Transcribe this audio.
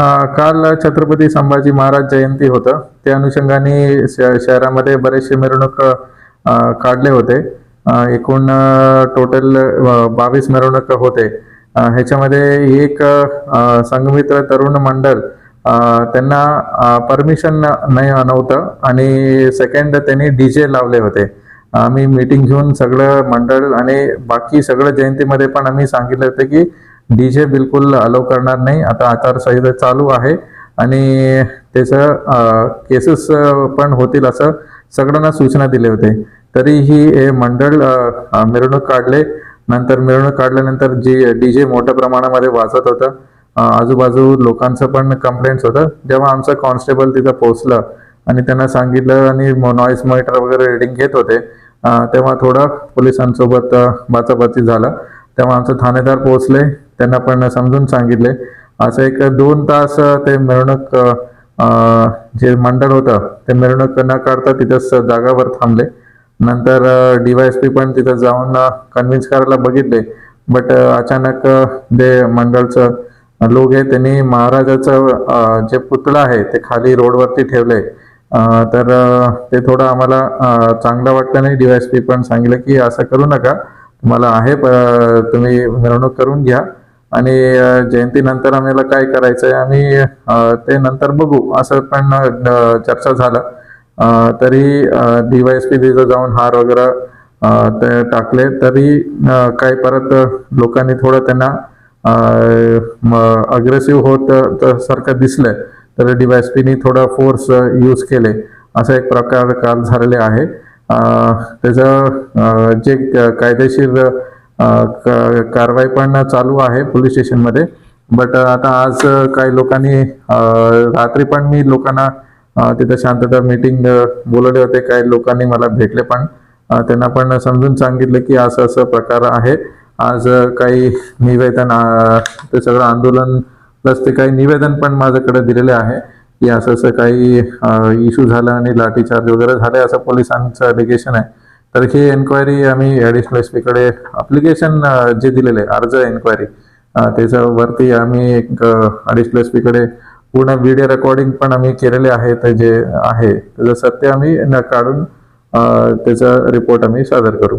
काल छत्रपती संभाजी महाराज जयंती होतं. त्या अनुषंगाने श- शहरामध्ये बरेचसे मिरवणूक काढले होते. एकूण टोटल बावीस मिरवणूक होते. ह्याच्यामध्ये एक संघमित्र तरुण मंडळ त्यांना परमिशन नाही नव्हतं. आणि सेकंड त्यांनी डी जे लावले होते. आम्ही मीटिंग घेऊन सगळं मंडळ आणि बाकी सगळं जयंतीमध्ये पण आम्ही सांगितलं होतं की डीजे बिलकुल अलो करणार नाही. आता आचारसंहिता चालू आहे आणि त्याचं केसेस पण होतील असं सगळ्यांना सूचना दिले होते. तरीही हे मंडळ मिरवणूक काढले. नंतर मिरवणूक काढल्यानंतर जी डी जे मोठ्या प्रमाणामध्ये वाजत होतं आजूबाजू लोकांचं पण कंप्लेंट्स होतं. जेव्हा आमचं कॉन्स्टेबल तिथं पोहोचलं आणि त्यांना सांगितलं आणि नॉईस मॉनिटर वगैरे रिडिंग घेत होते तेव्हा थोडं पोलिसांसोबत बाचाबाची झालं. तेव्हा आमचं ठाणेदार पोहोचले. त्यांना पण समजून सांगितले. असं एक दोन तास ते मिरवणूक जे मंडळ होतं ते मिरवणूक न काढता तिथंच जागावर थांबले. नंतर डीवायएसपी पण तिथं जाऊन कन्व्हिन्स करायला बघितले. बट अचानक जे मंडळचं लोक आहे त्यांनी महाराजाचं जे पुतळा आहे ते खाली रोडवरती ठेवले. तर ते थोडं आम्हाला चांगलं वाटलं नाही. डीवायएसपी पण सांगितलं की असं करू नका. तुम्हाला आहे तुम्ही मिरवणूक करून घ्या. आणि जयंतीनंतर आम्हाला काय करायचं आहे आम्ही ते नंतर बघू. असं पण चर्चा झालं. अ, तरी डीवायएसपी तिथं जाऊन हार वगैरे ते टाकले. तरी काय परत लोकांनी थोडं त्यांना अग्रेसिव्ह होत सारखं दिसलंय. तर डीवायएसपीनी थोडं फोर्स यूज केले. असा एक प्रकार काल झालेले आहे. त्याचं जे कायदेशीर कारवाई पण चालू आहे पोलीस स्टेशनमध्ये. बट आता आज काही लोकांनी रात्री पण मी लोकांना तिथे तिथं शांतता मीटिंग बोलवले होते. काही लोकांनी मला भेटले पण त्यांना पण समजून सांगितलं की असं असं प्रकार आहे. आज काही निवेदन ते सगळं आंदोलन प्लस ते काही निवेदन पण माझ्याकडे दिलेले आहे की असं असं काही इश्यू झालं आणि लाठीचार्ज वगैरे झाले असं पोलिसांचं अलिगेशन आहे. तर ही एन्क्वायरी आम्ही ॲडिशनल एस पीकडे अप्लिकेशन जे दिलेले आहे, अर्ज एन्क्वायरी त्याच्यावरती आम्ही एक ॲडिशनल एस पीकडे पूर्ण व्हिडिओ रेकॉर्डिंग पण आम्ही केलेले आहे ते जे आहे. त्याचं सत्य आम्ही काढून त्याचा रिपोर्ट आम्ही सादर करू.